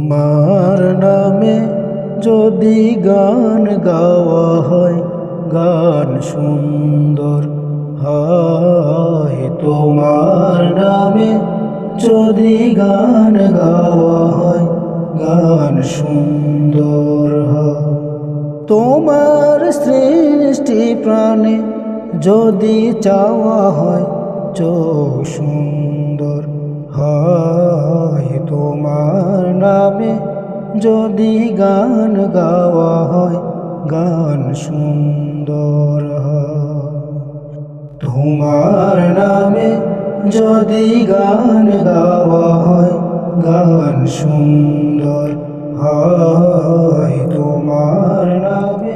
তোমার নামে যদি গান গাওয়া হয়, গান সুন্দর হয়। তোমার নামে যদি গান গাওয়া হয়, গান সুন্দর হয়। তোমার সৃষ্টি প্রাণে যদি চাওয়া হয়, চোখ সুন্দর হয় তোমার নামে যদি গান গাওয়া হয়, গান সুন্দর তোমার নামে যদি গান গাওয়া হয়, গান সুন্দর হয়। তোমার নামে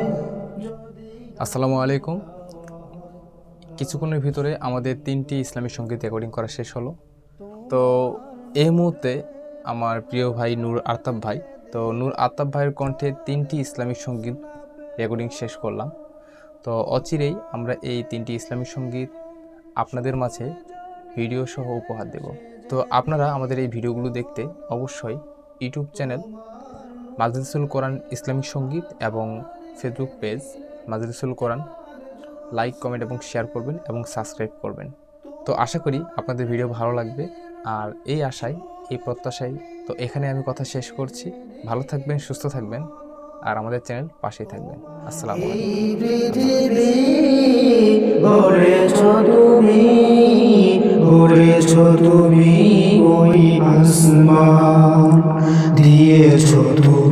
আসসালামু আলাইকুম। কিছুক্ষণের ভিতরে আমাদের তিনটি ইসলামী সংগীত রেকর্ডিং করা শেষ হলো। তো এই মুহূর্তে আমার প্রিয় ভাই নূর আতাব ভাই, তো নূর আতাব ভাইয়ের কণ্ঠে তিনটি ইসলামিক সংগীত রেকর্ডিং শেষ করলাম। তো অচিরেই আমরা এই তিনটি ইসলামিক সংগীত আপনাদের মাঝে ভিডিও সহ উপহার দেব। তো আপনারা আমাদের এই ভিডিওগুলো দেখতে অবশ্যই YouTube channel Majlisul Quran Islamic সংগীত এবং Facebook page Majlisul Quran. Like comment এবং শেয়ার করবেন এবং সাবস্ক্রাইব করবেন। তো আশা করি আপনাদের ভিডিও ভালো লাগবে। আর এই আশায় এই প্রত্যাশায় তো এখানে আমি কথা শেষ করছি। ভালো থাকবেন সুস্থ থাকবেন আর আমাদের চ্যানেল পাশেই থাকবেন। আসসালাম আলাইকুম। তুমি ওই আসমান দিয়েছ তুমি